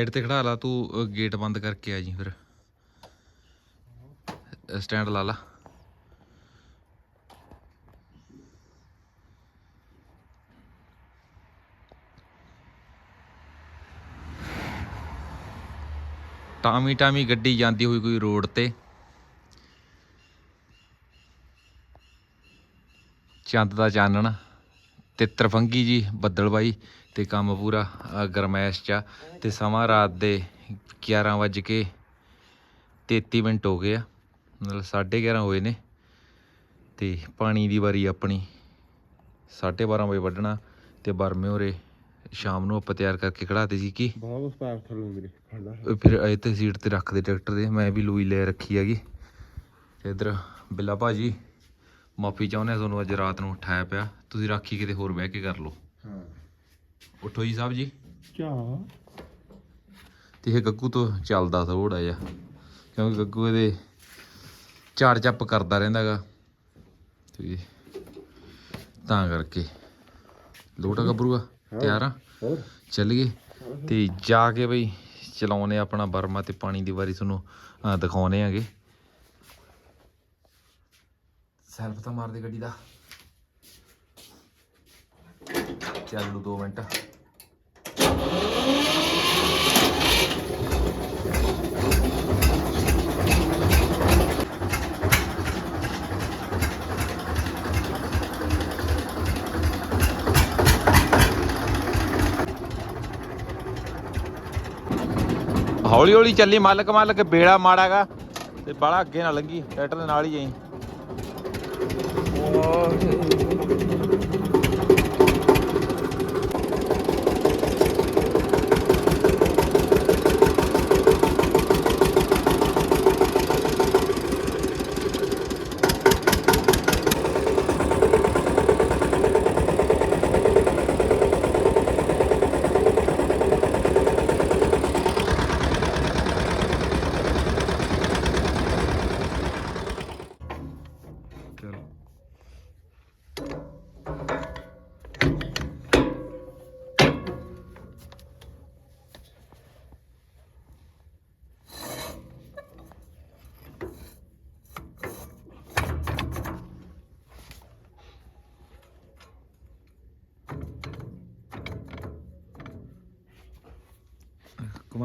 Side ਤੇ ਖੜਾ ਲਾ, ਤੂੰ ਗੇਟ ਬੰਦ ਕਰਕੇ ਆ ਜੀ ਫਿਰ। ਸਟੈਂਡ ਲਾ ਲਾ। ਟਾਮੀ ਟਾਮੀ ਗੱਡੀ ਜਾਂਦੀ ਹੋਈ ਕੋਈ ਰੋਡ ਤੇ। ਚੰਦ ਦਾ ਚਾਨਣ। ਤੇ ਤਰਫੰਗੀ ਜੀ ਬੱਦਲ ਬਾਈ ਤੇ ਕੰਮ ਪੂਰਾ ਗਰਮੈਸ਼ ਚ ਤੇ ਸਮਾਂ ਰਾਤ ਦੇ 11 ਵੱਜ ਕੇ 33 ਮਿੰਟ ਹੋ ਗਏ ਆ ਮਤਲਬ 11:30 ਹੋਏ ਨੇ ਤੇ ਪਾਣੀ ਦੀ ਵਾਰੀ ਆਪਣੀ 12:30 ਵਜੇ ਵੱਢਣਾ ਤੇ ਬਰਮੇ ਹੋਰੇ ਸ਼ਾਮ ਨੂੰ ਆਪਾਂ ਤਿਆਰ ਕਰਕੇ ਖੜਾਤੇ ਸੀ ਕੀ ਬਹੁਤ ਸਪਾਰ ਥੱਲੋਂ ਵੀਰੇ ਉਹ ਫਿਰ ਇਹ ਤੇ ਸੀਟ ਤੇ ਰੱਖਦੇ ਟਰੈਕਟਰ ਦੇ ਮੈਂ ਵੀ ਲੂਈ ਲੈ ਰੱਖੀ ਹੈਗੀ। ਇਧਰ ਬਿੱਲਾ ਭਾਜੀ ਮਾਫੀ ਚਾਹੁੰਦੇ ਹਾਂ ਤੁਹਾਨੂੰ ਅੱਜ ਰਾਤ ਨੂੰ ਉਠਾਇਆ ਪਿਆ। ਤੁਸੀਂ ਰਾਖੀ ਕਿਤੇ ਹੋਰ ਬਹਿ ਕੇ ਕਰ ਲਓ। ਹਾਂ। ਉਠੋ ਜੀ ਸਾਹਿਬ ਜੀ। ਚਾ ਤੇ ਇਹ ਗੱਗੂ ਤੋਂ ਚੱਲਦਾ ਥੋੜਾ ਜਿਹਾ ਕਿਉਂਕਿ ਗੱਗੂ ਇਹਦੇ ਝਾੜ ਚੱਪ ਕਰਦਾ ਰਹਿੰਦਾਗਾ ਤੇ ਤਾਂ ਕਰਕੇ ਲੋਟਾ ਗੱਭਰੂਆ ਤਿਆਰ ਆ? ਹੋਰ? ਚੱਲੀਏ। ਤੇ ਜਾ ਕੇ ਬਈ ਚਲਾਉਨੇ ਆਪਣਾ ਬਰਮਾ ਤੇ ਪਾਣੀ ਦੀ ਵਾਰੀ ਤੁਹਾਨੂੰ ਦਿਖਾਉਨੇ ਆਗੇ। ਸੈਲਫ ਤਾਂ ਮਾਰਦੇ ਗੱਡੀ ਦਾ। ਚੱਲ ਲੂ 2 ਮਿੰਟ। ਹੌਲੀ ਹੌਲੀ ਚੱਲੀ ਮਾਲਕ ਮਾਲਕ ਬੇੜਾ ਮਾੜਾਗਾ, ਤੇ ਬਾਲਾ ਅੱਗੇ ਨਾ ਲੰਗੀ ਟਰੈਕਟਰ ਦੇ ਨਾਲ ਹੀ ਜਾਈ। ਚਲੋ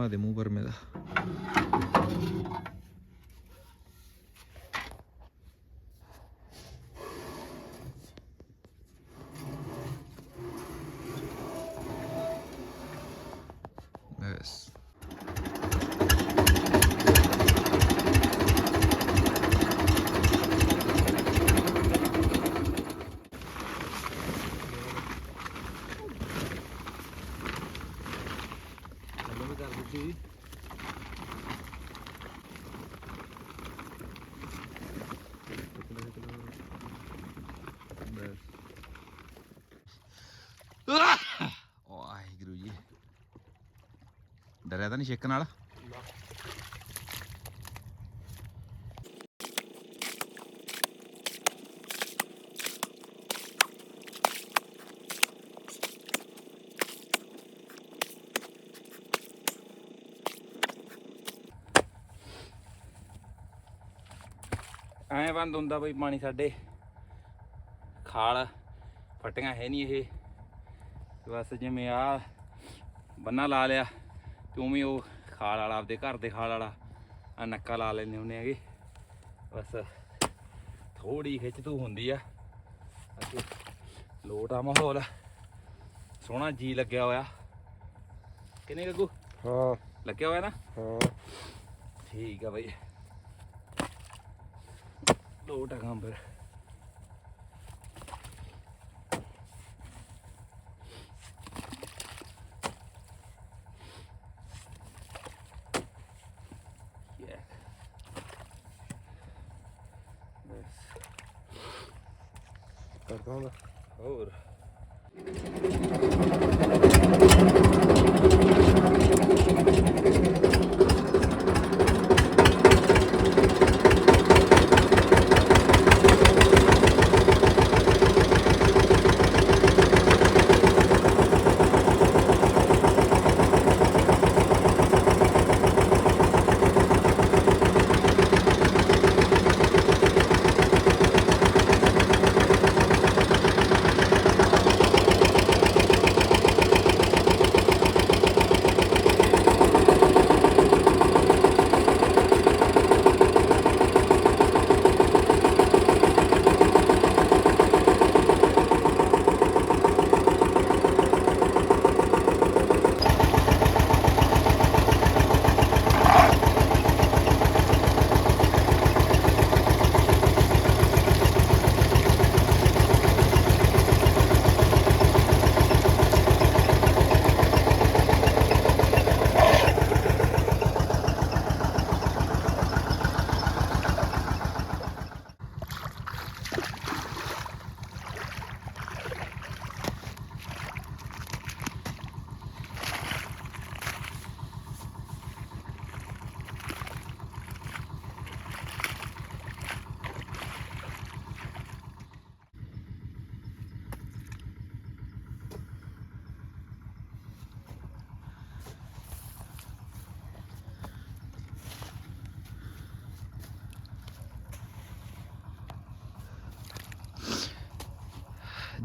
ਘੁਮਾ ਦੇ ਮੂੰਹ ਪਰ ਮੇਰਾ ਬਸ ਵਾਹਿਗੁਰੂ ਜੀ ਡਰਿਆ ਤਾਂ ਨਹੀਂ ਛੇਕ ਨਾਲ। ਐਂ ਬੰਦ ਹੁੰਦਾ ਬਈ ਪਾਣੀ ਸਾਡੇ। ਖਾਲ ਫਟੀਆਂ ਹੈ ਨਹੀਂ ਇਹ। ਬਸ ਜਿਵੇਂ ਆ ਬੰਨਾ ਲਾ ਲਿਆ। ਤੇ ਉਵੇਂ ਉਹ ਖਾਲ ਵਾਲਾ ਆਪਦੇ ਘਰ ਦੇ ਖਾਲ ਵਾਲਾ ਆ ਨੱਕਾ ਲਾ ਲੈਂਦੇ ਹੁੰਦੇ ਹੈਗੇ। ਬਸ ਥੋੜੀ ਖਿੱਚ ਤੂੰ ਹੁੰਦੀ ਆ। ਅਤੇ ਲੋਟ ਆ ਮਾਹੌਲ। ਸੋਹਣਾ ਜੀ ਲੱਗਿਆ ਹੋਇਆ। ਕਿਨੇ ਗੱਗੂ ਹਾਂ। ਲੱਗਿਆ ਹੋਇਆ ਨਾ? ਹਾਂ। ਠੀਕ ਆ ਬਈ। ਲੋਟ ਆ ਕੰਮ ਫਿਰ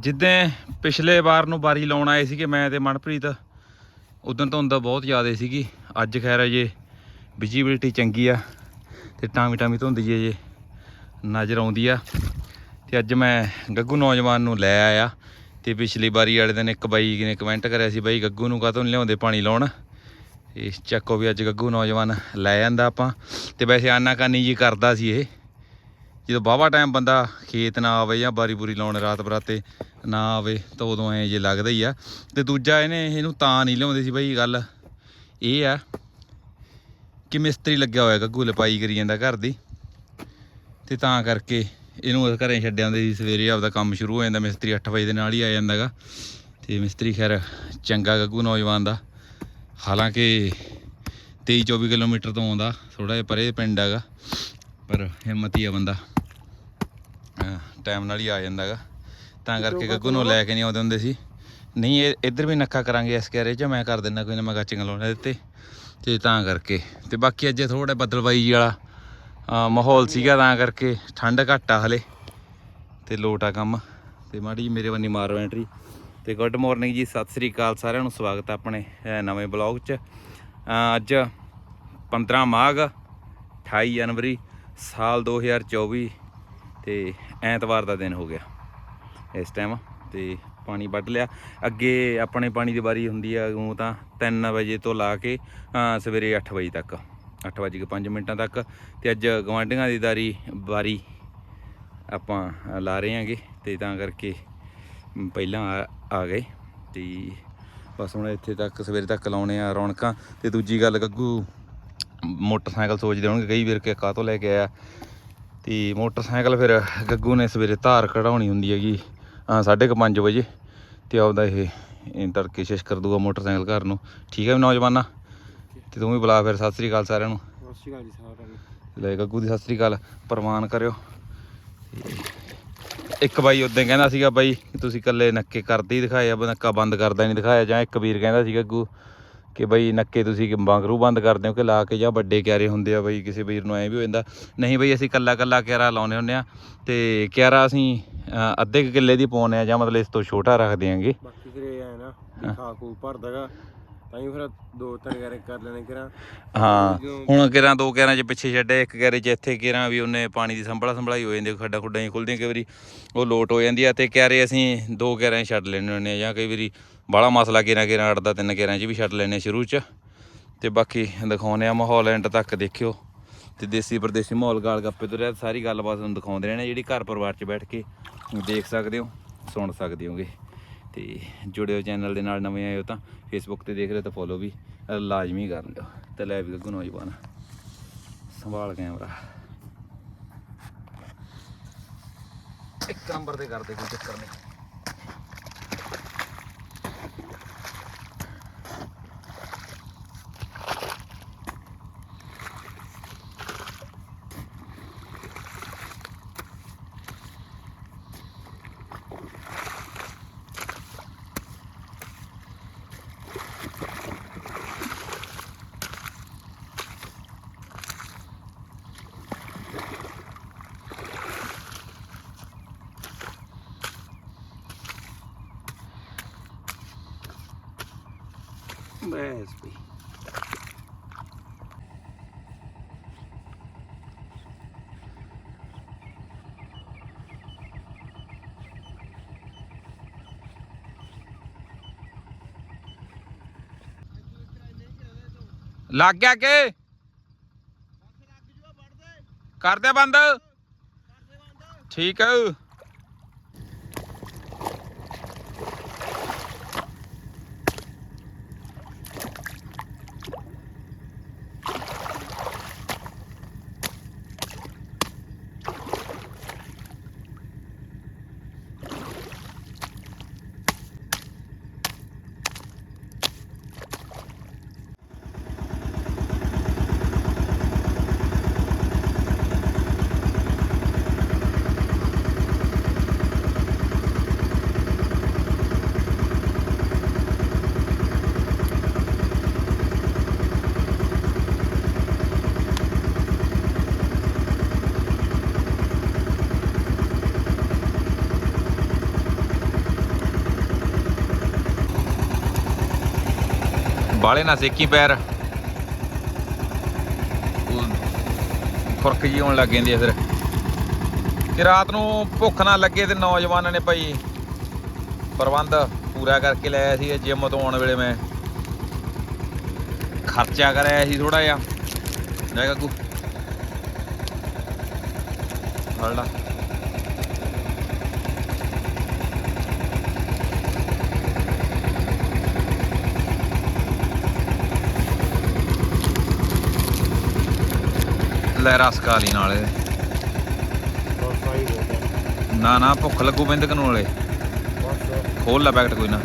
ਜਿੱਦਾਂ ਪਿਛਲੇ ਵਾਰ ਨੂੰ ਬਾਰੀ ਲਾਉਣ ਆਏ ਸੀਗੇ, ਮੈਂ ਤੇ ਮਨਪ੍ਰੀਤ, ਉਦੋਂ ਧੁੰਦ ਬਹੁਤ ਜ਼ਿਆਦਾ ਸੀਗੀ। ਅੱਜ ਖੈਰ ਜੇ ਵਿਜੀਬਿਲਟੀ ਚੰਗੀ ਆ ਤੇ ਟਾਮੀ ਟਾਮੀ ਧੁੰਦ ਜੇ ਜੇ ਨਜ਼ਰ ਆਉਂਦੀ ਆ। ਤੇ ਅੱਜ ਮੈਂ ਗੱਗੂ ਨੌਜਵਾਨ ਨੂੰ ਲੈ ਆਇਆ ਤੇ ਪਿਛਲੀ ਵਾਰੀ ਵਾਲੇ ਦਿਨ ਇੱਕ ਬਾਈ ਨੇ ਕਮੈਂਟ ਕਰਿਆ ਸੀ, ਬਾਈ ਗੱਗੂ ਨੂੰ ਕਾਹਤੋਂ ਲਿਆਉਂਦੇ ਪਾਣੀ ਲਾਉਣ? ਇਸ ਚੱਕੋ ਵੀ ਅੱਜ ਗੱਗੂ ਨੌਜਵਾਨ ਲੈ ਜਾਂਦਾ ਆਪਾਂ। ਤੇ ਵੈਸੇ ਆਨਾਕਾਨੀ ਜੀ ਕਰਦਾ ਸੀ ਇਹ। ਜਦੋਂ ਬਾਵਾ ਟਾਈਮ ਬੰਦਾ ਖੇਤ ਨਾ ਆਵੇ ਜਾਂ ਬਾਰੀ ਬੂਰੀ ਲਾਉਣ ਰਾਤ ਬਰਾਤੇ ਨਾ ਆਵੇ ਤਾਂ ਉਦੋਂ ਐ ਜੇ ਲੱਗਦਾ ਹੀ ਆ। ਤੇ ਦੂਜਾ ਇਹਨੇ ਇਹਨੂੰ ਤਾਂ ਨਹੀਂ ਲਿਆਉਂਦੇ ਸੀ ਬਈ ਗੱਲ। ਇਹ ਆ ਕਿ ਮਿਸਤਰੀ ਲੱਗਿਆ ਹੋਇਆ ਗੱਗੂ ਲਪਾਈ ਕਰੀ ਜਾਂਦਾ ਘਰ ਦੀ। ਤੇ ਤਾਂ ਕਰਕੇ ਇਹਨੂੰ ਘਰੇ ਛੱਡ ਆਉਂਦੇ ਸੀ। ਸਵੇਰੇ ਆਪਦਾ ਕੰਮ ਸ਼ੁਰੂ ਹੋ ਜਾਂਦਾ, ਮਿਸਤਰੀ 8 ਵਜੇ ਦੇ ਨਾਲ ਹੀ ਆ ਜਾਂਦਾਗਾ ਤੇ ਮਿਸਤਰੀ ਖੈਰ ਚੰਗਾ ਗੱਗੂ ਨੌਜਵਾਨ ਦਾ। ਹਾਲਾਂਕਿ 23 24 ਕਿਲੋਮੀਟਰ ਤੋਂ ਆਉਂਦਾ ਥੋੜਾ ਜਿਹਾ ਪਰੇ ਪਿੰਡ ਹੈਗਾ, ਪਰ ਹਿੰਮਤੀ ਆ ਬੰਦਾ। ਟਾਈਮ ਨਾਲ ਹੀ ਆ ਜਾਂਦਾਗਾ ਤਾਂ ਕਰਕੇ ਗੱਗੂ ਨੂੰ ਲੈ ਕੇ ਨਹੀਂ ਆਉਂਦੇ ਹੁੰਦੇ ਸੀ। ਨਹੀਂ ਇਹ ਇੱਧਰ ਵੀ ਨੱਕਾ ਕਰਾਂਗੇ ਇਸ ਕਰੇ ਚ ਮੈਂ ਕਰ ਦਿੰਦਾ ਕੋਈ ਨਾ ਮੈਂ ਗਾਚਿੰਗ ਲਾਉਣੇ ਦਿੱਤੇ। ਤੇ ਤਾਂ ਕਰਕੇ। ਤੇ ਬਾਕੀ ਅੱਜ ਥੋੜਾ ਬੱਦਲਬਾਈ ਜੀ ਵਾਲਾ ਮਾਹੌਲ ਸੀਗਾ ਤਾਂ ਕਰਕੇ ਠੰਡ ਘੱਟ ਆ ਹਲੇ। ਤੇ ਲੋਟ ਆ ਕੰਮ। ਤੇ ਮਾੜੀ ਜਿਹੀ ਮੇਰੇ ਵੱਲੋਂ ਮਾਰੋ ਐਂਟਰੀ ਤੇ ਗੁੱਡ ਮਾਰਨਿੰਗ ਜੀ ਸਤਿ ਸ੍ਰੀ ਅਕਾਲ ਸਾਰਿਆਂ ਨੂੰ ਸਵਾਗਤ ਹੈ ਆਪਣੇ ਨਵੇਂ ਬਲੌਗ 'ਚ। ਅੱਜ 15 ਮਾਘ 28 ਜਨਵਰੀ ਸਾਲ 2024 ਤੇ ਐਤਵਾਰ ਦਾ ਦਿਨ ਹੋ ਗਿਆ ਇਸ ਟਾਈਮ ਤੇ ਪਾਣੀ ਵੱਢ ਲਿਆ। ਅੱਗੇ ਆਪਣੇ ਪਾਣੀ ਦੀ ਵਾਰੀ ਹੁੰਦੀ ਆ, ਉਹ ਤਾਂ 3 ਵਜੇ ਤੋਂ ਲਾ ਕੇ ਸਵੇਰੇ 8 ਵਜੇ ਤੱਕ 8 ਵਜੇ ਕੇ 5 ਮਿੰਟਾਂ ਤੱਕ। ਤੇ ਅੱਜ ਗਵਾਂਢੀਆਂ ਦੀ ਦਾਰੀ ਵਾਰੀ ਆਪਾਂ ਲਾ ਰਹੇ ਹਾਂਗੇ। ਤੇ ਤਾਂ ਕਰਕੇ ਪਹਿਲਾਂ ਆ- ਆ ਗਏ। ਤੇ ਬਸ ਹੁਣ ਇੱਥੇ ਤੱਕ, ਸਵੇਰੇ ਤੱਕ ਲਾਉਣੇ ਆ ਰੌਣਕਾਂ। ਤੇ ਦੂਜੀ ਗੱਲ, ਗੱਗੂ, ਮੋਟਰਸਾਈਕਲ ਸੋਚਦੇ ਹੋਣਗੇ, ਕਈ ਵਾਰ ਕਿ ਕਾਹ ਤੋਂ ਲੈ ਕੇ ਆਇਆ? ਤੇ ਮੋਟਰਸਾਈਕਲ ਫਿਰ ਗੱਗੂ ਨੇ ਸਵੇਰੇ ਧਾਰ ਕਢਾਉਣੀ ਹੁੰਦੀ ਹੈਗੀ ਅ, ਸਾਢੇ ਕੁ ਪੰਜ ਵਜੇ ਤੇ ਆਪਦਾ ਇਹ ਤੜਕੇ ਸ਼ਿਸ਼ ਕਰ ਦੂਗਾ ਮੋਟਰਸਾਈਕਲ ਘਰ ਨੂੰ। ਠੀਕ ਹੈ ਨੌਜਵਾਨਾ? ਤੇ ਤੂੰ ਵੀ ਬੁਲਾ ਫਿਰ ਸਤਿ ਸ੍ਰੀ ਅਕਾਲ ਸਾਰਿਆਂ ਨੂੰ। ਸਤਿ ਸ਼੍ਰੀ ਅਕਾਲ ਜੀ ਸਾਰਿਆਂ ਨੂੰ। ਲੈ ਗੱਗੂ ਦੀ ਸਤਿ ਸ੍ਰੀ ਅਕਾਲ ਪ੍ਰਵਾਨ ਕਰਿਓ। ਇੱਕ ਬਾਈ ਉਦੋਂ ਕਹਿੰਦਾ ਸੀਗਾ ਬਾਈ ਤੁਸੀਂ ਇਕੱਲੇ ਨੱਕੇ ਕਰਦੇ ਹੀ ਦਿਖਾਏ ਆ ਨੱਕਾ ਬੰਦ ਕਰਦਾ ਨਹੀਂ ਦਿਖਾਇਆ ਜਾਂ ਇੱਕ ਵੀਰ ਕਹਿੰਦਾ ਸੀ ਗੱਗੂ ਕਿ ਬਈ ਨੱਕੇ ਤੁਸੀਂ ਕਿ ਬਾਂਗਰੂ ਬੰਦ ਕਰਦੇ ਹੋ ਕਿ ਲਾ ਕੇ ਜਾਂ ਵੱਡੇ ਕਿਆਰੇ ਹੁੰਦੇ ਆ ਬਈ ਕਿਸੇ ਵੀਰ ਨੂੰ ਐ ਵੀ ਹੋ ਜਾਂਦਾ। ਨਹੀਂ ਬਈ ਅਸੀਂ ਕੱਲਾ ਕੱਲਾ ਕਿਆਰਾ ਲਾਉਨੇ ਹੁੰਦੇ ਆ ਤੇ ਕਿਆਰਾ ਅਸੀਂ ਅੱਧੇ ਕਿੱਲੇ ਦੀ ਪਾਉਂਦੇ ਆ ਜਾਂ ਮਤਲਬ ਇਸ ਤੋਂ ਛੋਟਾ ਰੱਖਦੇ ਆਂਗੇ ਬਾਕੀ ਫਿਰ ਇਹ ਹੈ ਨਾ ਖਾ ਖੂ ਭਰਦਾਗਾ ਤਾਂ ਹੀ ਫਿਰ ਦੋ ਤਿੰਨ ਗੈਰੇ ਕਰ ਲੈਣੇ ਕਿਰਾਂ। ਹਾਂ ਹੁਣ ਕਿਰਾਂ ਦੋ ਕਿਰਾਂ ਚ ਪਿੱਛੇ ਛੱਡੇ ਇੱਕ ਕਿਆਰੇ ਚ ਇੱਥੇ ਕਿਰਾਂ ਵੀ ਉਹਨੇ ਪਾਣੀ ਦੀ ਸੰਭਲਾ ਸੰਭਲਾਈ ਹੋ ਜਾਂਦੀ ਖੱਡਾ ਖੁੱਡਾਂ ਹੀ ਖੁੱਲਦੀਆਂ ਕਈ ਵਾਰੀ ਉਹ ਲੋਟ ਹੋ ਜਾਂਦੀ ਆ ਤੇ ਕਿਆਰੇ ਅਸੀਂ ਦੋ ਕਿਰਾਂ 'ਚ ਛੱਡ ਲੈਣੇ ਹੁੰਦੇ ਆ ਜਾਂ ਕਈ ਵਾਰੀ ਬਾਹਲਾ ਮਸਲਾ ਕਿਰਾਂ ਕਿਰਾਂ ਅੜਦਾ ਤਿੰਨ ਕਿਰਾਂ 'ਚ ਵੀ ਛੱਡ ਲੈਣੇ ਸ਼ੁਰੂ 'ਚ। ਤੇ ਬਾਕੀ ਦਿਖਾਉਨੇ ਆ ਮਾਹੌਲ ਐਂਡ ਤੱਕ ਦੇਖਿਓ। ਤੇ ਦੇਸੀ ਪਰਦੇਸੀ ਮਾਹੌਲ ਗਾਲ ਗੱਪੇ ਤੋਂ ਰਿਹਾ ਸਾਰੀ ਗੱਲਬਾਤ ਤੁਹਾਨੂੰ ਦਿਖਾਉਂਦੇ ਰਹਿਣੇ, ਜਿਹੜੀ ਘਰ ਪਰਿਵਾਰ 'ਚ ਬੈਠ ਕੇ ਦੇਖ ਸਕਦੇ ਹੋ, ਸੁਣ ਸਕਦੇ ਹੋਗੇ। ਤੇ ਜੁੜਿਓ ਚੈਨਲ ਦੇ ਨਾਲ ਨਵੇਂ ਆਏ ਹੋ ਤਾਂ ਫੇਸਬੁੱਕ ਤੇ ਦੇਖ ਰਹੇ ਤਾਂ ਫੋਲੋ ਵੀ ਲਾਜ਼ਮੀ ਕਰ ਲਿਓ। ਤੇ ਲੈ ਵੀ ਗੱਗੂ ਨੌਜਵਾਨ। ਸੰਭਾਲ ਕੈਮਰਾ। ਇੱਕ ਨੰਬਰ ਤੇ ਕਰਦੇ ਕੋਈ ਚੱਕਰ ਨਹੀਂ ਬਸ ਵੀ ਲੱਗ ਗਿਆ ਕਿ ਕਰ ਬੰਦ। ਠੀਕ ਹੈ ਬਾਲੇ ਨਾ ਸੇਕੀ ਪੈਰ। ਉਹ ਖੁਰਕ ਜੀ ਹੋਣ ਲੱਗ ਜਾਂਦੀ ਆ ਫਿਰ। ਤੇ ਰਾਤ ਨੂੰ ਭੁੱਖ ਨਾ ਲੱਗੇ ਤੇ ਨੌਜਵਾਨਾਂ ਨੇ ਭਾਈ ਪ੍ਰਬੰਧ ਪੂਰਾ ਕਰਕੇ ਲਿਆ ਸੀ, ਜਿਮ ਤੋਂ ਆਉਣ ਵੇਲੇ ਮੈਂ। ਖਰਚਾ ਕਰਿਆ ਸੀ ਥੋੜਾ ਜਿਹਾ। ਲੈ ਗੱਗੂ ਫੜ ਲਾ ਰਸ ਖਾ ਲਈ ਨਾਲ। ਇਹਦੇ। ਬਸ ਆਈ ਹੋ ਗਿਆ। ਨਾ ਨਾ ਭੁੱਖ ਲੱਗੂ ਬਿੰਦਕ ਨੂੰ ਵਾਲੇ ਬਸ। ਖੋਲ ਲੈ ਪੈਕਟ ਕੋਈ ਨਾ।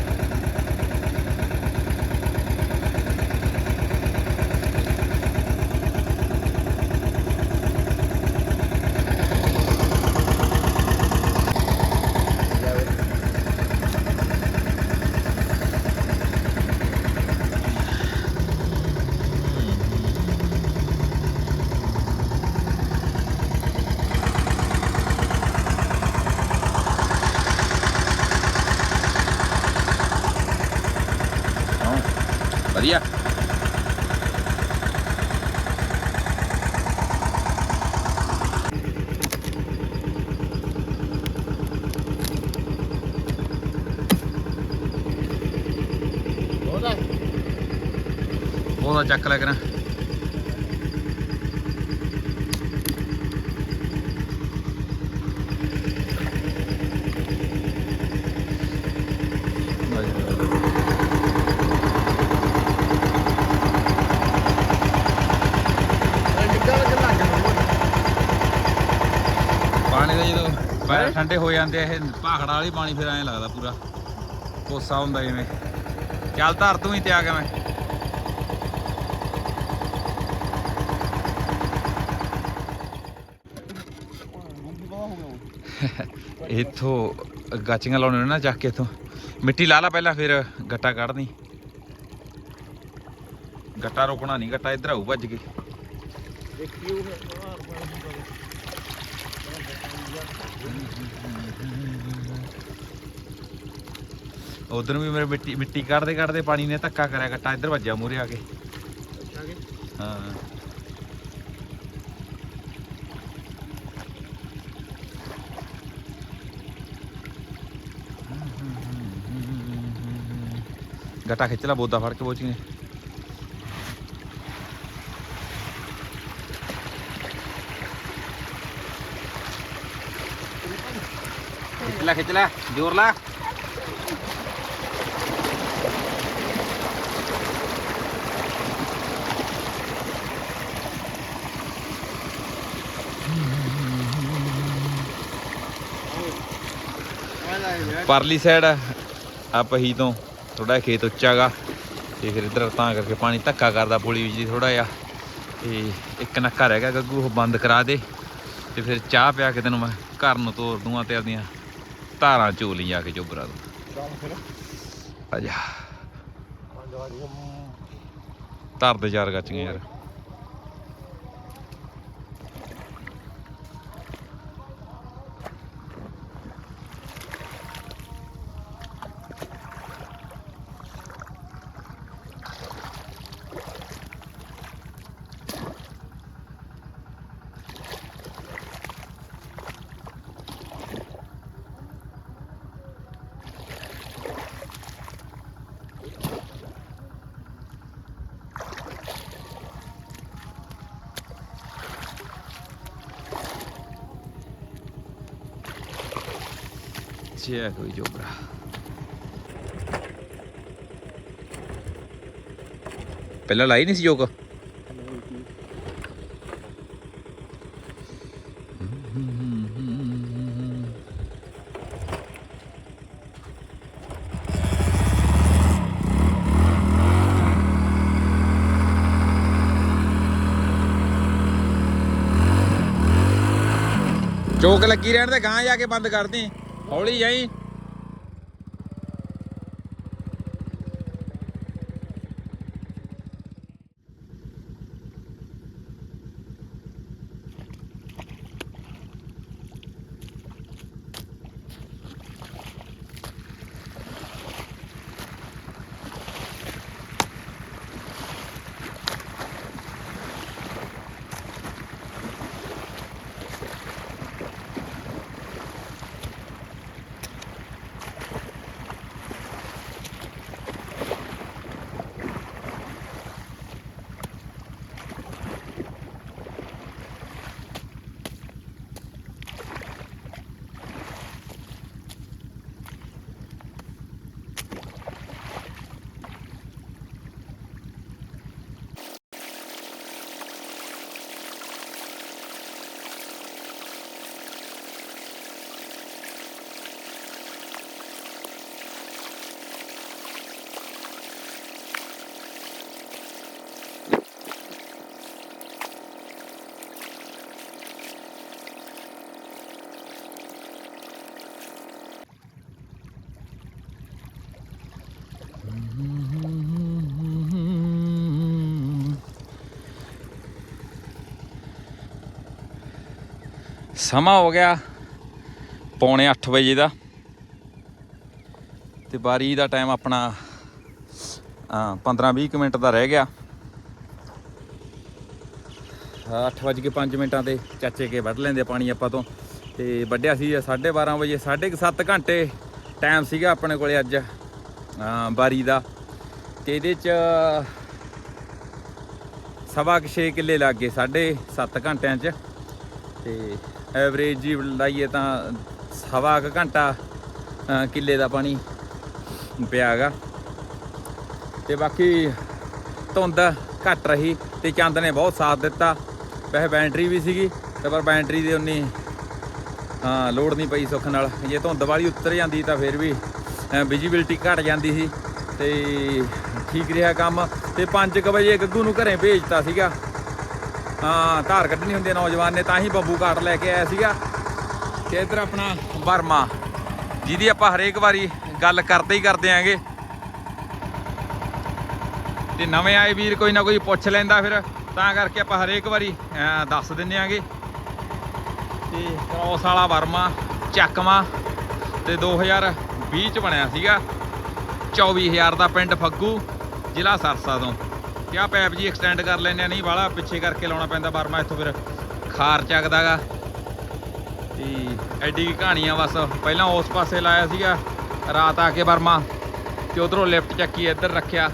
ਚੱਕ ਲੈ ਕਰਾਂ। ਪਾਣੀ ਦਾ ਜਦੋਂ ਪੈਰ ਠੰਡੇ ਹੋ ਜਾਂਦੇ ਇਹ ਭਾਖੜਾ ਵਾਲੀ ਪਾਣੀ ਫਿਰ ਐਂ ਲੱਗਦਾ ਪੂਰਾ। ਕੋਸਾ ਹੁੰਦਾ ਜਿਵੇਂ। ਚੱਲ ਧਰ ਤੂੰ ਹੀ ਤੇ ਆ ਗਿਆ ਮੈਂ। ਇੱਥੋਂ ਗਾਚੀਆਂ ਲਾਉਣੇ ਨੇ ਨਾ ਚੱਕ ਕੇ ਇੱਥੋਂ। ਮਿੱਟੀ ਲਾ ਲਾ ਪਹਿਲਾਂ, ਫਿਰ ਗੱਟਾ ਕੱਢਣੀ ਗੱਟਾ ਰੋਕਣਾ ਨਹੀਂ, ਗੱਟਾ ਇੱਧਰ ਆਊ, ਭੱਜ ਕੇ। ਦੇਖਿਓ ਉਧਰ ਵੀ ਮੇਰੇ ਮਿੱਟੀ ਮਿੱਟੀ ਕੱਢਦੇ ਕੱਢਦੇ ਪਾਣੀ ਨੇ ਧੱਕਾ ਕਰਿਆ, ਗੱਟਾ ਇੱਧਰ ਵੱਜਿਆ ਮੂਰੇ ਆ ਕੇ। ਹਾਂ। ਗੱਟਾ ਖਿੱਚ ਲੈ, ਬੋਦਾ ਫੜ ਕੇ ਪਹੁੰਚ ਗਏ ਖਿੱਚ ਲੈ ਖਿੱਚ ਲੈ, ਜ਼ੋਰ ਲਾ। ਪਰਲੀ ਸਾਈਡ ਆ ਪਹੀ ਤੋਂ। ਥੋੜਾ ਖੇਤ ਉੱਚਾਗਾ ਤੇ ਫਿਰ ਇੱਧਰ ਤਾਂ ਕਰਕੇ ਪਾਣੀ ਧੱਕਾ ਕਰਦਾ ਪੁਲੀ ਵਿੱਚ ਦੀ ਥੋੜਾ ਜਿਹਾ। ਤੇ ਇੱਕ ਨੱਕਾ ਰਹਿ ਗਿਆ ਗੱਗੂ ਉਹ ਬੰਦ ਕਰਾ ਦੇ ਤੇ ਫਿਰ ਚਾਹ ਪਿਆ ਕੇ ਤੈਨੂੰ ਮੈਂ ਘਰ ਨੂੰ ਤੋਰ ਦੂੰਗਾ ਤੇ ਆਪਦੀਆਂ ਧਾਰਾਂ ਚੋ ਲਈ ਜਾ ਕੇ ਚੋਬਰਾ ਦੂੰ ਚੱਲ ਫਿਰ? ਆ ਜਾ। ਧਰ ਦੇ ਚਾਰ ਗੱਚੀਆਂ ਯਾਰ। ਚਿਆ ਕੋਈ ਪਹਿਲਾਂ ਲਾਈ ਨਹੀਂ ਸੀ ਜੋਕ ਚੋਕ ਲੱਗੀ ਰਹਿਣ ਤੇ ਗਾਂ ਜਾ ਕੇ ਬੰਦ ਕਰ ਹੌਲੀ ਜਾਈ। ਸਮਾਂ ਹੋ ਗਿਆ ਪੌਣੇ 8 ਵਜੇ ਦਾ ਤੇ ਬਾਰੀ ਦਾ ਟਾਈਮ ਆਪਣਾ 15-20 ਮਿੰਟ ਦਾ ਰਹਿ ਗਿਆ। 8:05 ਮਿੰਟਾਂ ਤੇ ਚਾਚੇ ਕੇ ਵੱਢ ਲੈਂਦੇ ਪਾਣੀ ਆਪਾਂ ਤੋਂ। ਤੇ ਵੱਢਿਆ ਸੀ 12:30 ਵਜੇ 7.5 ਘੰਟੇ ਟਾਈਮ ਸੀਗਾ ਆਪਣੇ ਕੋਲੇ ਅੱਜ ਬਾਰੀ ਦਾ। ਤੇ ਇਹਦੇ ਚ ਸਵਾ ਕੁ 6 ਕਿੱਲੇ ਲੱਗ ਗਏ 7.5 ਘੰਟਿਆਂ ਚ। ਤੇ ਐਵਰੇਜ ਜੀ ਲਾਈਏ ਤਾਂ ਸਵਾ ਕੁ ਘੰਟਾ ਕਿੱਲੇ ਦਾ ਪਾਣੀ ਪਿਆਗਾ ਤੇ ਬਾਕੀ ਧੁੰਦ ਘੱਟ ਰਹੀ ਤੇ ਚੰਦ ਨੇ ਬਹੁਤ ਸਾਥ ਦਿੱਤਾ। ਵੈਸੇ ਬੈਟਰੀ ਵੀ ਸੀਗੀ, ਤੇ ਪਰ ਬੈਟਰੀ ਦੀ ਉਨੀ ਹਾਂ ਲੋਡ ਨਹੀਂ ਪਈ ਸੁੱਖ ਨਾਲ। ਜੇ ਧੁੰਦ ਵਾਲੀ ਉੱਤਰ ਜਾਂਦੀ ਤਾਂ ਫਿਰ ਵੀ ਵਿਜੀਬਿਲਟੀ ਘਟ ਜਾਂਦੀ ਸੀ। ਤੇ ਠੀਕ ਰਿਹਾ ਕੰਮ। ਤੇ 5 ਵਜੇ ਗੱਗੂ ਨੂੰ ਘਰੇ ਭੇਜਤਾ ਸੀਗਾ। ਹਾਂ, ਧਾਰ ਕੱਢਣੀ ਹੁੰਦੀ ਹੈ ਨੌਜਵਾਨ ਨੇ, ਤਾਂ ਹੀ ਬੱਬੂ ਕਾਟ ਲੈ ਕੇ ਆਇਆ ਸੀਗਾ। ਤੇ ਇੱਧਰ ਆਪਣਾ ਵਰਮਾ, ਜਿਹਦੀ ਆਪਾਂ ਹਰੇਕ ਵਾਰੀ ਗੱਲ ਕਰਦੇ ਹੀ ਕਰਦੇ ਆਂਗੇ। ਤੇ ਨਵੇਂ ਆਏ ਵੀਰ ਕੋਈ ਨਾ ਕੋਈ ਪੁੱਛ ਲੈਂਦਾ ਫਿਰ, ਤਾਂ ਕਰਕੇ ਆਪਾਂ ਹਰੇਕ ਵਾਰੀ ਦੱਸ ਦਿੰਨੇ ਆਂਗੇ। ਤੇ ਕ੍ਰੋਸ ਵਾਲਾ ਵਰਮਾ, ਚੱਕਵਾ, ਤੇ 2020 ਚ ਬਣਿਆ ਸੀਗਾ। 24000 ਦਾ ਪਿੰਡ ਫੱਗੂ, ਜ਼ਿਲ੍ਹਾ ਸਰਸਾ ਤੋਂ। ਕਿਆ ਪੈਪ ਜੀ ਐਕਸਟੈਂਡ ਕਰ ਲੈਂਦੇ ਆ, ਨਹੀਂ ਵਾਲਾ ਪਿੱਛੇ ਕਰਕੇ ਲਾਉਣਾ ਪੈਂਦਾ ਵਰਮਾ ਇੱਥੋਂ ਫਿਰ ਖਾਰ ਚੱਕਦਾਗਾ। ਤੇ ਐਡੀ ਕਹਾਣੀ ਆ ਬਸ। ਪਹਿਲਾਂ ਉਸ ਪਾਸੇ ਲਾਇਆ ਸੀਗਾ, ਰਾਤ ਆ ਕੇ ਬਰਮਾ, ਤੇ ਉਧਰੋਂ ਲਿਫਟ ਚੱਕੀ ਇੱਧਰ ਰੱਖਿਆ,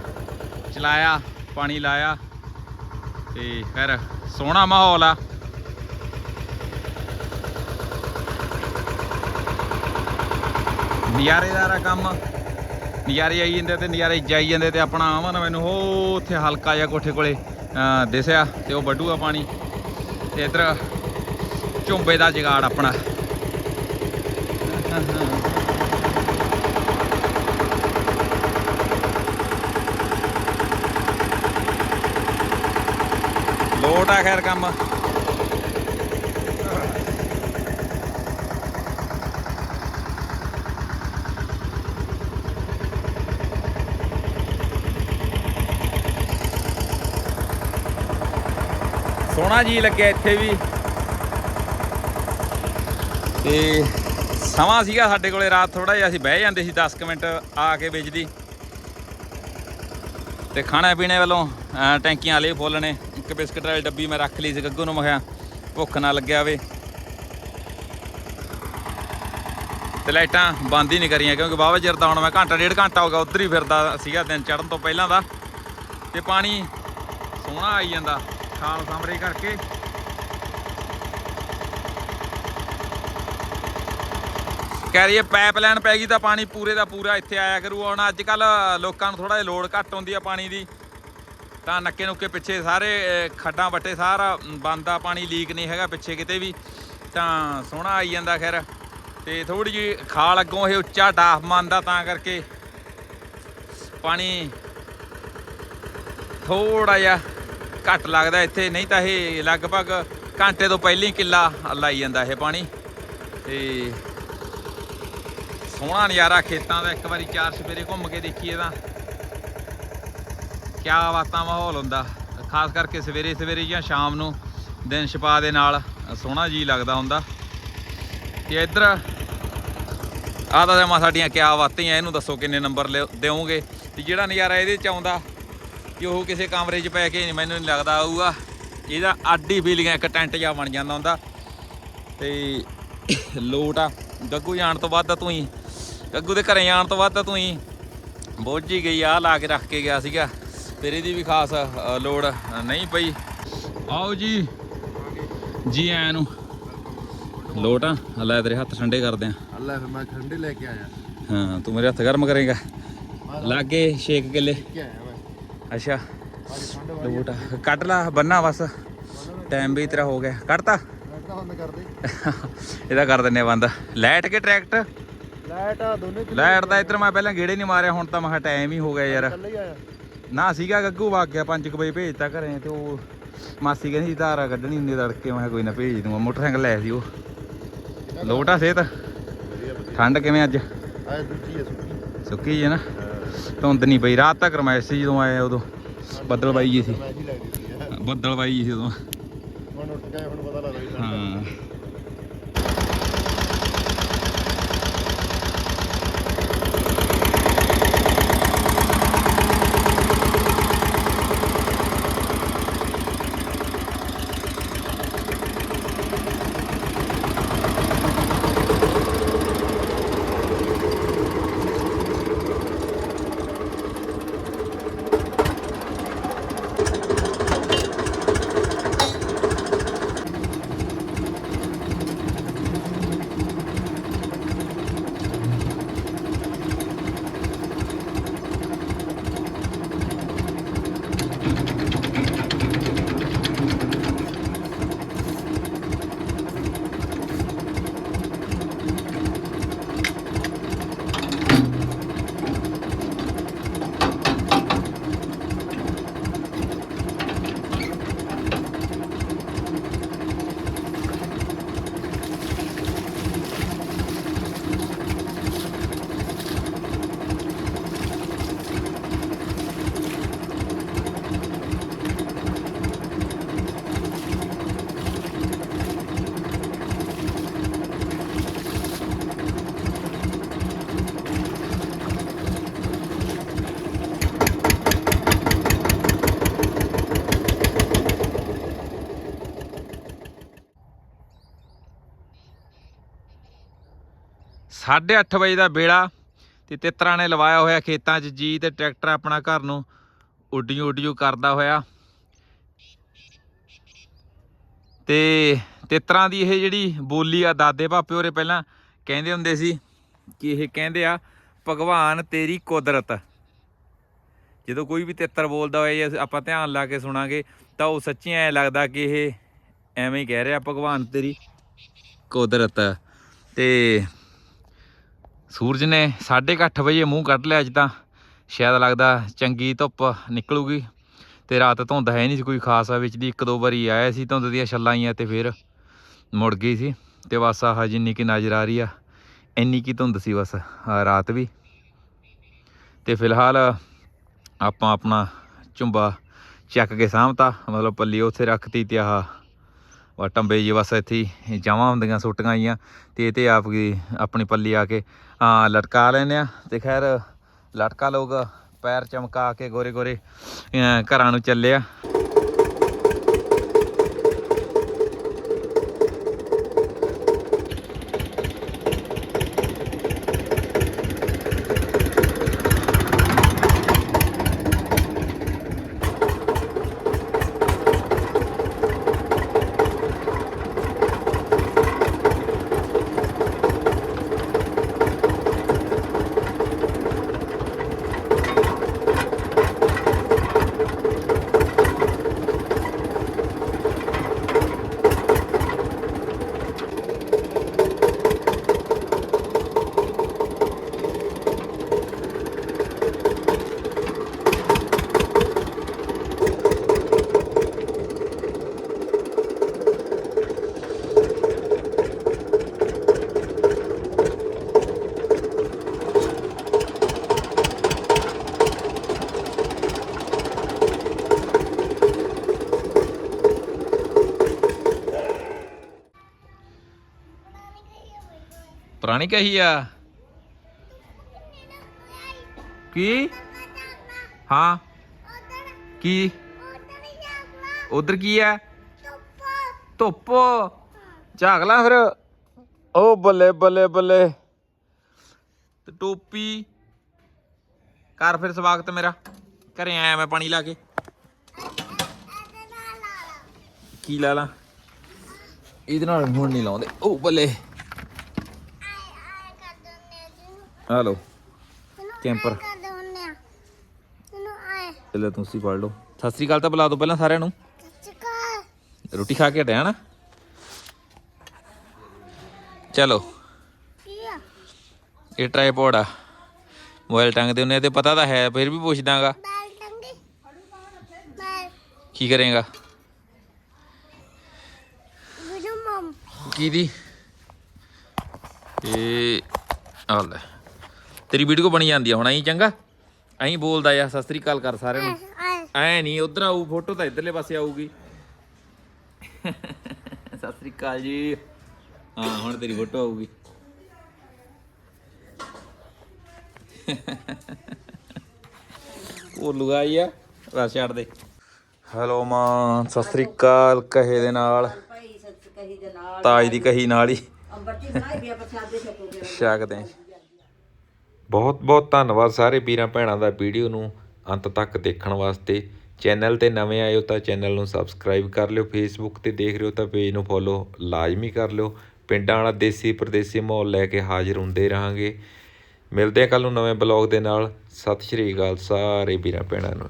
ਚਲਾਇਆ, ਪਾਣੀ ਲਾਇਆ, ਤੇ ਫਿਰ ਸੋਹਣਾ ਮਾਹੌਲ ਆ। ਨਜ਼ਾਰੇਦਾਰ ਆ ਕੰਮ। ਨਜ਼ਾਰੇ ਆਈ ਜਾਂਦੇ ਤੇ ਨਜ਼ਾਰੇ ਜਾਈ ਜਾਂਦੇ ਤੇ ਆਪਣਾ ਆਵਨ ਮੈਨੂੰ, ਹੋ, ਉੱਥੇ ਹਲਕਾ ਜਿਹਾ ਕੋਠੇ ਕੋਲੇ ਦਿਸਿਆ ਤੇ ਉਹ ਵੱਡੂਆ ਪਾਣੀ। ਤੇ ਇਧਰ ਝੁੰਬੇ ਦਾ ਜਗਾੜ ਆਪਣਾ। ਲੋਟ ਆ ਖੈਰ ਕੰਮ। ਸੋਹਣਾ ਜੀ ਲੱਗਿਆ ਇੱਥੇ ਵੀ। ਤੇ ਸਮਾਂ ਸੀਗਾ ਸਾਡੇ ਕੋਲੇ ਰਾਤ ਥੋੜਾ ਜਿਹਾ, ਅਸੀਂ ਬਹਿ ਜਾਂਦੇ ਸੀ 10 ਕੁ ਮਿੰਟ ਆ ਕੇ ਵਿਚਦੀ। ਤੇ ਖਾਣੇ ਪੀਣੇ ਵੱਲੋਂ ਟੈਂਕੀਆਂ ਵਾਲੇ ਫੁੱਲ ਨੇ। ਇੱਕ ਬਿਸਕਟ ਵਾਲੀ ਡੱਬੀ ਮੈਂ ਰੱਖ ਲਈ ਸੀ ਗੱਗੂ ਨੂੰ, ਮੈਂ ਕਿਹਾ ਭੁੱਖ ਨਾ ਲੱਗਿਆ ਵੇ ਤੇ ਲਾਈਟਾਂ ਬੰਦ ਹੀ ਨਹੀਂ ਕਰੀਆਂ, ਕਿਉਂਕਿ ਬਾਬਾ ਚਿਰ ਦਾ ਹੁਣ ਮੈਂ ਘੰਟਾ, ਡੇਢ ਘੰਟਾ ਹੋ ਗਿਆ, ਉੱਧਰ ਹੀ ਫਿਰਦਾ ਸੀਗਾ ਦਿਨ ਚੜਨ ਤੋਂ ਪਹਿਲਾਂ ਦਾ। ਤੇ ਪਾਣੀ ਸੋਹਣਾ ਆਈ ਜਾਂਦਾ। ਖਾਲ ਸਾਹਮਣੇ ਕਰਕੇ। ਕਹਿ ਰਹੀ ਹੈ ਪਾਈਪਲਾਈਨ ਪੈ ਗਈ ਤਾਂ ਪਾਣੀ ਪੂਰੇ ਦਾ ਪੂਰਾ ਇੱਥੇ ਆਇਆ ਕਰੂ। ਹੁਣ ਅੱਜ ਕੱਲ ਲੋਕਾਂ ਨੂੰ ਥੋੜਾ ਜਿਹਾ ਲੋੜ ਘੱਟ ਹੁੰਦੀ ਆ ਪਾਣੀ ਦੀ। ਤਾਂ ਨੱਕੇ ਨੁੱਕੇ ਪਿੱਛੇ ਸਾਰੇ ਖੱਡਾਂ ਵੱਟੇ ਸਾਰਾ। ਬੰਦ ਪਾਣੀ ਲੀਕ ਨਹੀਂ ਹੈਗਾ ਪਿੱਛੇ ਕਿਤੇ ਵੀ। ਤਾਂ ਸੋਹਣਾ ਆਈ ਜਾਂਦਾ ਖੈਰ। ਤੇ ਥੋੜੀ ਜੀ ਖਾਲ ਅੱਗੋਂ ਇਹ ਉੱਚਾ ਡਾਫ ਮੰਨਦਾ ਤਾਂ ਕਰਕੇ ਪਾਣੀ ਥੋੜਾ ਜਿਹਾ ਘੱਟ ਲੱਗਦਾ ਇੱਥੇ, ਨਹੀਂ ਤਾਂ ਇਹ ਲਗਭਗ ਘੰਟੇ ਤੋਂ ਪਹਿਲਾਂ ਹੀ ਕਿੱਲਾ ਲਾਈ ਜਾਂਦਾ ਇਹ ਪਾਣੀ। ਤੇ ਸੋਹਣਾ ਨਜ਼ਾਰਾ ਖੇਤਾਂ ਦਾ, ਇੱਕ ਵਾਰੀ ਚਾਰ ਸਵੇਰੇ ਘੁੰਮ ਕੇ ਦੇਖੀਏ ਤਾਂ। ਕਿਆ ਬਾਤਾਂ ਮਾਹੌਲ ਹੁੰਦਾ। ਖਾਸ ਕਰਕੇ ਸਵੇਰੇ ਸਵੇਰੇ ਜਾਂ ਸ਼ਾਮ ਨੂੰ ਦਿਨ ਛਪਾ ਦੇ ਨਾਲ ਸੋਹਣਾ ਜੀ ਲੱਗਦਾ ਹੁੰਦਾ। ਤੇ ਇੱਧਰ ਆਹ ਤਾਂ ਜਮਾ ਸਾਡੀਆਂ ਕਿਆ ਬਾਤਾਂ ਹੀ ਆ, ਇਹਨੂੰ ਦੱਸੋ ਕਿੰਨੇ ਨੰਬਰ ਦਿਓਗੇ ਤੇ ਜਿਹੜਾ ਨਜ਼ਾਰਾ ਇਹਦੇ ਚ ਆਉਂਦਾ ਕਿ ਉਹ ਕਿਸੇ ਕਮਰੇ 'ਚ ਪੈ ਕੇ ਨਹੀਂ ਮੈਨੂੰ ਨਹੀਂ ਲੱਗਦਾ ਆਊਗਾ। ਇਹਦਾ ਅੱਡੀ ਫੀਲਿੰਗ ਇੱਕ ਟੈਂਟ ਜਿਹਾ ਬਣ ਜਾਂਦਾ ਹੁੰਦਾ। ਤੇ ਲੋਟ ਆ। ਗੱਗੂ ਜਾਣ ਤੋਂ ਬਾਅਦ ਤਾਂ ਤੂੰ ਹੀ। ਗੱਗੂ ਦੇ ਘਰੇ ਜਾਣ ਤੋਂ ਬਾਅਦ ਤਾਂ ਤੂੰ ਹੀ। ਬੋਝੀ ਗਈ ਆ ਲਾ ਕੇ ਰੱਖ ਕੇ ਗਿਆ ਸੀਗਾ। ਫਿਰ ਇਹਦੀ ਵੀ ਖਾਸ ਲੋੜ ਨਹੀਂ ਪਈ। ਆਓ ਜੀ। ਜੀ ਆਇਆਂ ਨੂੰ। ਲੋਟ ਆ। ਲੈ ਤੇਰੇ ਹੱਥ ਠੰਡੇ ਕਰਦੇ ਆ। ਅੱਲਾ ਫਿਰ ਮੈਂ ਠੰਡੇ ਲੈ ਕੇ ਆਇਆ। ਹਾਂ ਤੂੰ ਮੇਰੇ ਹੱਥ ਗਰਮ ਕਰੇਗਾ। ਲਾਗੇ 6 ਕਿੱਲੇ। ਅੱਛਾ। ਲੋਟ। ਕੱਢ ਲਾ ਬੰਨਾ ਬਸ। ਟਾਈਮ ਵੀ ਤੇਰਾ ਹੋ ਗਿਆ। ਦੇ ਇਹਦਾ ਕਰ ਦਿੰਨੇ ਬੰਦ। ਲਾਈਟ ਕੇ ਟਰੈਕਟ ਲਾਈਟ ਆ ਦੋਨੇ ਲਾਈਟ ਦਾ ਇੱਧਰ ਮੈਂ ਪਹਿਲਾਂ ਗੇੜੇ ਨਹੀਂ ਮਾਰਿਆ ਹੁਣ ਤਾਂ ਮੈਂ ਟਾਈਮ ਹੀ ਹੋ ਗਿਆ ਯਾਰ। ਹੀ ਨਾ ਸੀਗਾ ਗੱਗੂ ਵਗ ਗਿਆ 5 ਵਜੇ ਭੇਜਤਾ ਘਰੇ ਤੇ ਉਹ ਮਾਸੀ ਕਹਿੰਦੀ ਸੀ ਧਾਰਾ ਕੱਢਣੀ ਹੁੰਦੀ ਤੜਕੇ। ਮੈਂ ਕੋਈ ਨਾ ਭੇਜ ਦੂੰਗਾ। ਮੋਟਰਸਾਈਕਲ ਲੈ ਸੀ ਉਹ। ਲੋਟਾ ਸਿਹਤ। ਠੰਡ ਕਿਵੇਂ ਅੱਜ? ਹੈ ਸੁੱਕੀ ਸੁੱਕੀ। ਜੀ ਨਾ? ਧੁੰਦ ਨਹੀਂ ਪਈ। ਰਾਤ ਤੱਕ ਰਮੈਸ਼ ਸੀ ਜਦੋਂ ਆਏ ਉਦੋਂ। ਬੱਦਲ ਬਾਈ ਜੀ ਸੀ। ਬੱਦਲ ਬਾਈ ਜੀ ਸੀ ਉਦੋਂ। ਹੁਣ ਉੱਠ ਗਏ ਹੁਣ ਪਤਾ ਲੱਗਦਾ 8:30 ਵਜੇ ਦਾ ਵੇਲਾ ਤੇ ਤਿੱਤਰਾਂ ਨੇ ਲਵਾਇਆ ਹੋਇਆ ਖੇਤਾਂ 'ਚ ਜੀ ਤੇ ਟਰੈਕਟਰ ਆਪਣਾ ਘਰ ਨੂੰ ਉੱਡਿਓ ਉੱਡੀਓ ਕਰਦਾ ਹੋਇਆ। ਤੇ ਤਿੱਤਰਾਂ ਦੀ ਇਹ ਜਿਹੜੀ ਬੋਲੀ ਆ, ਦਾਦੇ ਭਾਪੇ ਹੋਰੇ ਪਹਿਲਾਂ ਕਹਿੰਦੇ ਹੁੰਦੇ ਸੀ ਕਿ ਇਹ ਕਹਿੰਦੇ ਆ, ਭਗਵਾਨ ਤੇਰੀ ਕੁਦਰਤ। ਜਦੋਂ ਕੋਈ ਵੀ ਤਿੱਤਰ ਬੋਲਦਾ ਹੋਇਆ ਜੇ ਆਪਾਂ ਧਿਆਨ ਲਾ ਕੇ ਸੁਣਾਂਗੇ, ਤਾਂ ਉਹ ਸੱਚੀ ਐ ਲੱਗਦਾ ਕਿ ਇਹ ਐਵੇਂ ਹੀ ਕਹਿ ਰਿਹਾ, ਭਗਵਾਨ ਤੇਰੀ ਕੁਦਰਤ। ਤੇ ਸੂਰਜ ਨੇ 8:30 ਵਜੇ ਮੂੰਹ ਕੱਢ ਲਿਆ ਅੱਜ ਤਾਂ। ਸ਼ਾਇਦ ਲੱਗਦਾ ਚੰਗੀ ਧੁੱਪ ਨਿਕਲੂਗੀ। ਤੇ ਰਾਤ ਧੁੰਦ ਹੈ ਨਹੀਂ ਸੀ ਕੋਈ ਖਾਸ, ਆ ਵਿੱਚ ਦੀ ਇੱਕ ਦੋ ਵਾਰੀ ਆਇਆ ਸੀ ਧੁੰਦ ਦੀਆਂ ਛੱਲਾਂ ਆਈਆਂ ਤੇ ਫਿਰ ਮੁੜ ਗਈ ਸੀ। ਤੇ ਬਸ ਆਹ ਜਿੰਨੀ ਕੀ ਨਜ਼ਰ ਆ ਰਹੀ ਆ, ਇੰਨੀ ਕੀ ਧੁੰਦ ਸੀ ਬਸ ਰਾਤ ਵੀ। ਤੇ ਫਿਲਹਾਲ ਆਪਾਂ ਆਪਣਾ ਝੁੰਬਾ ਚੱਕ ਕੇ ਸਾਂਭਤਾ, ਮਤਲਬ ਪੱਲੀ ਉੱਥੇ ਰੱਖਤੀ ਤੇ ਆਹ ਵਾ ਟੰਬੇ ਜੀ ਬਸ ਇੱਥੇ ਹੀ ਹੁੰਦੀਆਂ ਸੁੱਟੀਆਂ ਆਈਆਂ, ਤੇ ਇਹ ਤੇ ਆਪ ਕੀ ਆਪਣੀ ਪੱਲੀ ਆ ਕੇ, ਹਾਂ, ਲਟਕਾ ਲੈਨੇ ਆ। ਤੇ ਖੈਰ, ਲਟਕਾ ਲੋਕ ਪੈਰ ਚਮਕਾ ਕੇ ਗੋਰੇ ਗੋਰੇ ਘਰਾਂ ਨੂੰ ਚੱਲੇ ਆ। ਪੁਰਾਣੀ ਕਹੀ ਆ? ਕੀ? ਹਾਂ। ਕੀ? ਉਧਰ ਕੀ ਆ? ਧੁੱਪ। ਝਾਕ ਲਾਂ ਫਿਰ। ਓ ਬੱਲੇ ਬੱਲੇ ਬੱਲੇ। ਤੇ ਟੋਪੀ। ਕਰ ਫਿਰ ਸਵਾਗਤ ਮੇਰਾ। ਘਰੇ ਆਇਆ ਮੈਂ ਪਾਣੀ ਲਾ ਕੇ। ਕੀ ਲਾ ਲਾਂ? ਇਹਦੇ ਨਾਲ ਹੁਣ ਨਹੀਂ ਲਾਉਂਦੇ। ਓ ਬੱਲੇ। ਹਲੋ ਕੈਂਪਰ ਚਲੋ ਤੁਸੀਂ ਪੜ ਲਓ। ਸਤਿ ਸ੍ਰੀ ਅਕਾਲ ਤਾਂ ਬੁਲਾ ਦਿਓ ਪਹਿਲਾਂ ਸਾਰਿਆਂ ਨੂੰ। ਰੋਟੀ ਖਾ ਕੇ ਹਟਿਆ ਨਾ ਚਲੋ। ਇਹ ਟ੍ਰਾਈਪੋਡ ਆ। ਮੋਬਾਈਲ ਟੰਗਦੇ ਹੁੰਦੇ ਆ ਤੇ ਪਤਾ ਤਾਂ ਹੈ ਫਿਰ ਵੀ ਪੁੱਛਦਾਗਾ। ਕੀ ਕਰੇਗਾ? ਕੀ ਦੀ? ਇਹ ਆ ਲੈ। ਤੇਰੀ ਵੀਡੀਓ ਬਣੀ ਜਾਂਦੀ ਆ ਹੁਣ ਐਂ ਚੰਗਾ। ਐਂ ਬੋਲਦਾ ਆ ਸਤਿ ਸ੍ਰੀ ਅਕਾਲ ਕਰ ਸਾਰਿਆਂ ਨੂੰ। ਐ ਨਹੀਂ ਉਧਰ ਆਊ ਫੋਟੋ ਤਾਂ ਇਧਰਲੇ ਪਾਸੇ ਆਊਗੀ। ਸਤਿ ਸ੍ਰੀ ਅਕਾਲ ਜੀ। ਹਾਂ ਹੁਣ ਤੇਰੀ ਫੋਟੋ ਆਊਗੀ। ਉਹ ਲੁਗਾਈ ਆ ਬਸ ਛੱਡ ਦੇ। ਹੈਲੋ ਮਾਂ ਸਤਿ ਸ੍ਰੀ ਅਕਾਲ ਕਹੇ ਦੇ ਨਾਲ। ਭਾਈ ਸੱਚ ਕਹੀ ਦੇ ਨਾਲ। ਤਾਜ ਦੀ ਕਹੀ ਨਾਲ ਹੀ। ਅੰਬਰਤੀ ਬਣਾਈ ਵੀ ਆਪਾਂ ਸਾਦੇ ਛਕੋਗੇ ਛਕਦੇ ਹਾਂ ਬਹੁਤ ਬਹੁਤ ਧੰਨਵਾਦ ਸਾਰੇ ਵੀਰਾਂ ਭੈਣਾਂ ਦਾ ਵੀਡੀਓ ਨੂੰ ਅੰਤ ਤੱਕ ਦੇਖਣ ਵਾਸਤੇ। ਚੈਨਲ ਤੇ ਨਵੇਂ ਆਏ ਹੋ ਤਾਂ ਚੈਨਲ ਨੂੰ ਸਬਸਕ੍ਰਾਈਬ ਕਰ ਲਿਓ ਫੇਸਬੁੱਕ ਤੇ ਦੇਖ ਰਹੇ ਹੋ ਤਾਂ ਪੇਜ ਨੂੰ ਫੋਲੋ ਲਾਜ਼ਮੀ ਕਰ ਲਿਓ। ਪਿੰਡਾਂ ਵਾਲਾ ਦੇਸੀ ਪਰਦੇਸੀ ਮਾਹੌਲ ਲੈ ਕੇ ਹਾਜ਼ਰ ਹੁੰਦੇ ਰਹਾਂਗੇ। ਮਿਲਦੇ ਹਾਂ ਕੱਲ ਨੂੰ ਨਵੇਂ ਬਲੌਗ ਦੇ ਨਾਲ। ਸਤਿ ਸ਼੍ਰੀ ਅਕਾਲ ਸਾਰੇ ਵੀਰਾਂ ਭੈਣਾਂ ਨੂੰ।